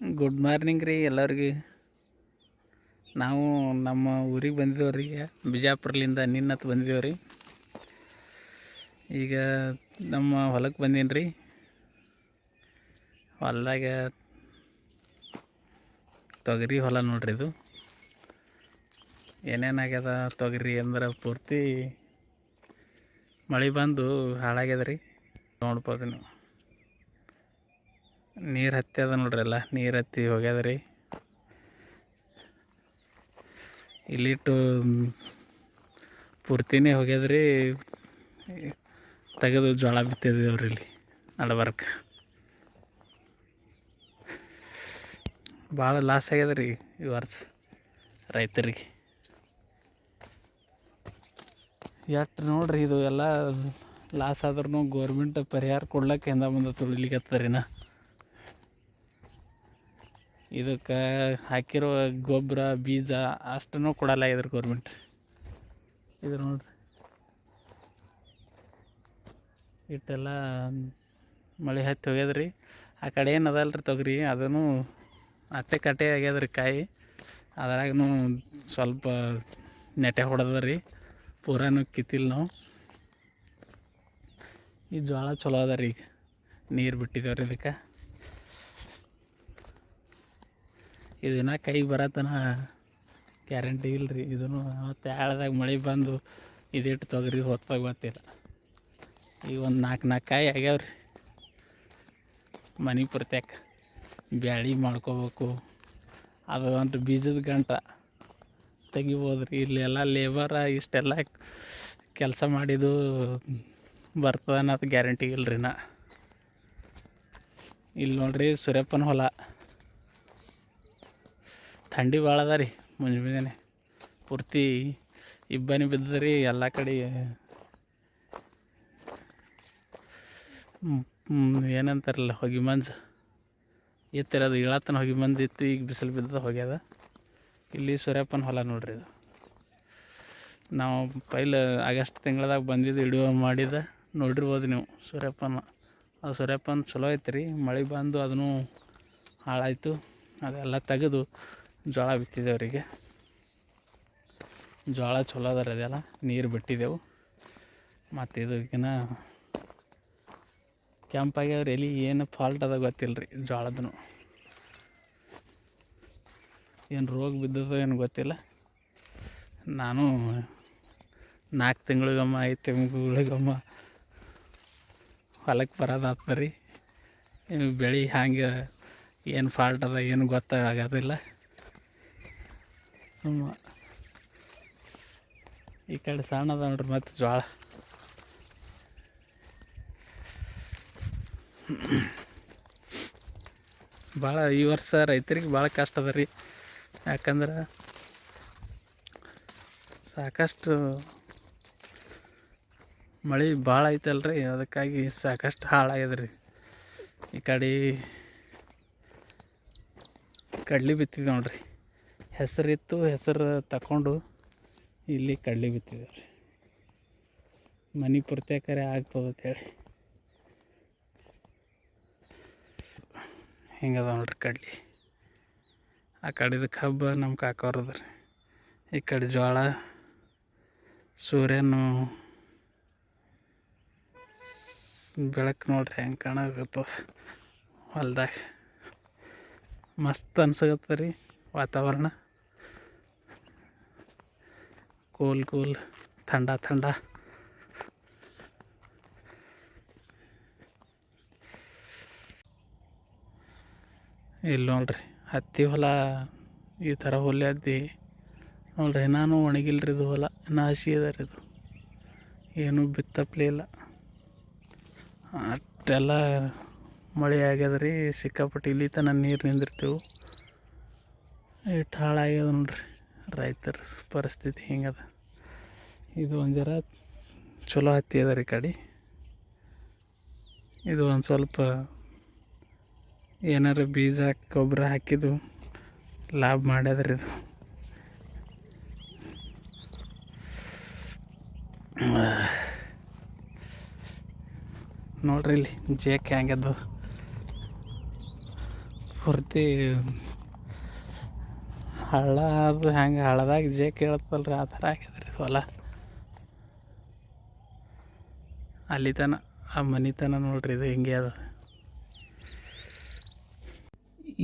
Good morning ರೀ ಎಲ್ಲರಿಗೆ. ನಾವು ನಮ್ಮ ಊರಿಗೆ ಬಂದಿದ್ದೇವ್ರಿ ಈಗ. ಬಿಜಾಪುರ್ಲಿಂದ ನಿನ್ನತ್ತು ಬಂದಿದ್ದೇವ್ರಿ ಈಗ ನಮ್ಮ ಹೊಲಕ್ಕೆ ಬಂದೀನಿ ರೀ. ಹೊಲದಾಗ ತೊಗರಿ ಹೊಲ ನೋಡ್ರಿ ಇದು. ಏನೇನಾಗ್ಯದ ತೊಗರಿ ಅಂದ್ರೆ ಪೂರ್ತಿ ಮಳೆ ಬಂದು ಹಾಳಾಗ್ಯದ ರೀ. ನೋಡ್ಬೋದು ನೀವು. ನೀರು ಹತ್ತಿ ಅದ ನೋಡ್ರಿ ಎಲ್ಲ, ನೀರು ಹತ್ತಿ ಹೋಗ್ಯದ ರೀ ಇಲ್ಲಿಟ್ಟು ಪೂರ್ತಿನೇ ಹೋಗ್ಯದ ರೀ ತೆಗೆದು ಜೋಳ ಬಿತ್ತಿದ್ದೇವ್ರಿ ಇಲ್ಲಿ, ನಡಬರ್ಕ. ಭಾಳ ಲಾಸ್ ಆಗ್ಯದ ರೀ ಈ ವರ್ಷ ರೈತರಿಗೆ. ಎಷ್ಟು ನೋಡ್ರಿ ಇದು ಎಲ್ಲ ಲಾಸ್ ಆದ್ರೂ ಗೋರ್ಮೆಂಟ್ ಪರಿಹಾರ ಕೊಡ್ಲಕ್ಕೆ ಹಿಂದೆ ಮುಂದೆ ತುಳಿಲಿಕತ್ತರಿನ ಇದಕ್ಕೆ ಹಾಕಿರೋ ಗೊಬ್ಬರ ಬೀಜ ಅಷ್ಟನ್ನು ಕೊಡಲ್ಲ ಇದ್ರ ಗೌರ್ಮೆಂಟ್ ಇದು ನೋಡ್ರಿ. ಇಟ್ಟೆಲ್ಲ ಮಳೆ ಹತ್ತಿ ಹೋಗ್ಯದ್ರಿ. ಆ ಕಡೆ ಏನು ಅದಲ್ಲ ರೀ ತೊಗರಿ? ಅದನ್ನು ಅಟ್ಟೆ ಕಟ್ಟೆ ಆಗ್ಯದ್ರಿ ಕಾಯಿ. ಅದ್ರಾಗೂ ಸ್ವಲ್ಪ ನೆಟೆ ಹೊಡೆದ ಪೂರಾನು ಕಿತ್ತಿಲ್ಲ ನಾವು. ಈ ಜೋಳ ಚಲೋ ಅದ ರೀ ಈಗ. ನೀರು ಬಿಟ್ಟಿದ್ದೇವ್ರಿ ಇದಕ್ಕೆ. ಇದನ್ನ ಕೈಗೆ ಬರತನ ಗ್ಯಾರಂಟಿ ಇಲ್ಲ ರೀ ಇದನ್ನು ಮತ್ತೆ ಆಳ್ದಾಗ ಮಳೆ ಬಂದು ಇದಿಟ್ಟು ತೊಗರಿ ಹೊತ್ತಾಗ ಗೊತ್ತಿಲ್ಲ ಈಗ ಒಂದು ನಾಲ್ಕು ನಾಲ್ಕು ಕಾಯಿ ಆಗ್ಯಾವ ರೀ ಮನೆ ಪುರ್ತಕ್ಕೆ ಬ್ಯಾಳಿ ಮಾಡ್ಕೋಬೇಕು. ಅದು ಒಂದು ಬೀಜದ ಗಂಟ. ತೆಗಿಬೋದು ರೀ ಇಲ್ಲೆಲ್ಲ ಲೇಬರ ಇಷ್ಟೆಲ್ಲ ಕೆಲಸ ಮಾಡಿದ್ದು ಬರ್ತದೆ ಅನ್ನೋದು ಗ್ಯಾರಂಟಿ ರೀ ನಾ. ಇಲ್ಲಿ ನೋಡ್ರಿ ಸೂರ್ಯಪ್ಪನ ಹೊಲ. ಥಂಡಿ ಭಾಳ ಅದ ರೀ ಮುಂಜ ಮುಂಜಾನೆ. ಪೂರ್ತಿ ಇಬ್ಬನಿ ಬಿದ್ದದ ರೀ ಎಲ್ಲ ಕಡೆ. ಏನಂತಾರಲ್ಲ ಹೊಗೆ ಮಂಜು. ಇತ್ತಿರೋದು ಇಳತನ ಹೊಗೆ ಮಂಜು ಇತ್ತು, ಈಗ ಬಿಸಿಲು ಬಿದ್ದದ ಹೋಗ್ಯದ. ಇಲ್ಲಿ ಸೂರ್ಯಪ್ಪನ ಹೊಲ ನೋಡ್ರಿ ಇದು. ನಾವು ಪೈಲ ಆಗಸ್ಟ್ ತಿಂಗಳದಾಗ ಬಂದಿದ್ದು ಇಡುವ ಮಾಡಿದ ನೋಡಿರ್ಬೋದು ನೀವು ಸೂರ್ಯಪ್ಪನ. ಆ ಸೂರ್ಯಪ್ಪನ ಚಲೋ ಐತ್ರಿ, ಮಳೆ ಬಂದು ಅದನ್ನು ಹಾಳಾಯಿತು, ಅದೆಲ್ಲ ತೆಗೆದು ಜೋಳ ಬಿತ್ತಿದ್ದೇವ್ರಿಗೆ ಜೋಳ ಚಲೋ ಅದ ರೀ ಅದೆಲ್ಲ. ನೀರು ಬಿಟ್ಟಿದ್ದೆವು ಮತ್ತು ಇದಕ್ಕಿನ ಕೆಂಪಾಗ್ಯಾವ್ರಿ ಎಲ್ಲಿ ಏನು ಫಾಲ್ಟ್ ಅದ ಗೊತ್ತಿಲ್ಲ ರೀ ಜೋಳದನು. ಏನು ರೋಗ ಬಿದ್ದದೋ ಏನು ಗೊತ್ತಿಲ್ಲ. ನಾನು ನಾಲ್ಕು ತಿಂಗಳಿಗೊಮ್ಮ, ಐದು ತಿಂಗಳಿಗೊಮ್ಮ ಹೊಲಕ್ಕೆ ಬರೋದಾಗ್ತದೆ ರೀ ಬೆಳೆ ಹ್ಯಾಂಗೆ ಏನು ಫಾಲ್ಟ್ ಅದ ಏನು ಗೊತ್ತಾಗೋದಿಲ್ಲ. ಸುಮ್ಮ. ಈ ಕಡೆ ಸಣ್ಣದ ನೋಡ್ರಿ ಮತ್ತು ಜೋಳ ಭಾಳ ಈ ವರ್ಷ ರೈತರಿಗೆ ಭಾಳ ಕಷ್ಟ ಅದ ರೀ. ಯಾಕಂದ್ರೆ ಸಾಕಷ್ಟು ಮಳೆ ಭಾಳ ಐತಲ್ರಿ, ಅದಕ್ಕಾಗಿ ಸಾಕಷ್ಟು ಹಾಳಾಗಿದೆ ರೀ. ಈ ಕಡೆ ಕಡ್ಲಿ ಬಿತ್ತಿದ್ದು ನೋಡ್ರಿ. ಹೆಸರಿತ್ತು, ಹೆಸರು ತಗೊಂಡು ಇಲ್ಲಿ ಕಡ್ಲಿ ಬಿತ್ತಿದ್ದಾರೆ. ಮನೆ ಪುರ್ತೇಕರೆ ಆಗ್ತದೆ ಅಂತೇಳಿ ಹಿಂಗದ ನೋಡ್ರಿ ಕಡ್ಲಿ? ಆ ಕಡೆದು ಕಬ್ಬ ನಮ್ಮ ಕಾಕೋರದ ಈ ಕಡೆ ಜೋಳ ಸೂರ್ಯನು ಬೆಳಕು ನೋಡ್ರಿ ಹೆಂಗೆ ಕಾಣಕತ್ತದ ಹೊಲ್ದಾಗ. ಮಸ್ತ್ ಅನ್ಸಕತ್ತ ರೀ ವಾತಾವರಣ. ಕೂಲ್ ಕೂಲ್ ಥಂಡ ಥಂಡ ಇಲ್ಲಿ ನೋಡ್ರಿ ಹತ್ತಿ ಹೊಲ ಈ ಥರ ಹೊಲೆ ಹತ್ತಿ ನೋಡ್ರಿ ನಾನು ಒಣಗಿಲ್ರಿ ಇದು ಹೊಲ ಇನ್ನು ಹಸಿ ರೀ ಇದು ಏನೂ ಬಿತ್ತಪ್ಲೇ ಇಲ್ಲ ಅಷ್ಟೆಲ್ಲ ಮಳೆ ಆಗ್ಯದ ರೀ ಸಿಕ್ಕಾಪಟ್ಟೆ ಇಲ್ಲಿ ತನಕ ನೀರು ನಿಂದಿರ್ತೀವಿ। ಇಟ್ಟು ಹಾಳಾಗ್ಯದ ನೋಡ್ರಿ। ರೈತರ ಪರಿಸ್ಥಿತಿ ಹಿಂಗದ? ಇದು ಒಂದು ಚಲೋ ಹತ್ತಿ ಅದ ರೀ ಕಡೆ. ಇದು ಒಂದು ಸ್ವಲ್ಪ ಏನಾರ ಬೀಜ ಗೊಬ್ಬರ ಹಾಕಿದ್ದು ಲಾಭ ಮಾಡ್ಯದ್ರಿ ಇದು. ನೋಡ್ರಿ ಇಲ್ಲಿ ಜೇಕ್ ಹೆಂಗದ ಪೂರ್ತಿ ಹಳ್ಳ ಅದು ಹೆಂಗೆ ಹಳ್ಳದಾಗ ಜೇ ಕೇಳತ್ತಲ್ರಿ ಆ ಥರ ಆಗ್ಯದ್ರಿ ಹೊಲ. ಅಲ್ಲಿ ತನ ಆ ಮನಿತನ ನೋಡ್ರಿ ಇದು ಹಿಂಗೆ ಅದ.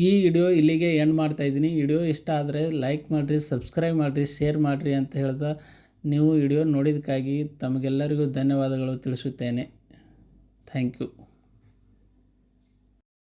ಈ ವಿಡಿಯೋ ಇಲ್ಲಿಗೆ ಎಂಡ್ ಮಾಡ್ತಾ ಇದ್ದೀನಿ. ವಿಡಿಯೋ ಇಷ್ಟ ಆದರೆ ಲೈಕ್ ಮಾಡಿರಿ, ಸಬ್ಸ್ಕ್ರೈಬ್ ಮಾಡಿರಿ, ಶೇರ್ ಮಾಡಿರಿ ಅಂತ ಹೇಳ್ದ ನೀವು ವಿಡಿಯೋ ನೋಡಿದ್ದಕ್ಕಾಗಿ ತಮಗೆಲ್ಲರಿಗೂ ಧನ್ಯವಾದಗಳು ತಿಳಿಸುತ್ತೇನೆ. Thank you.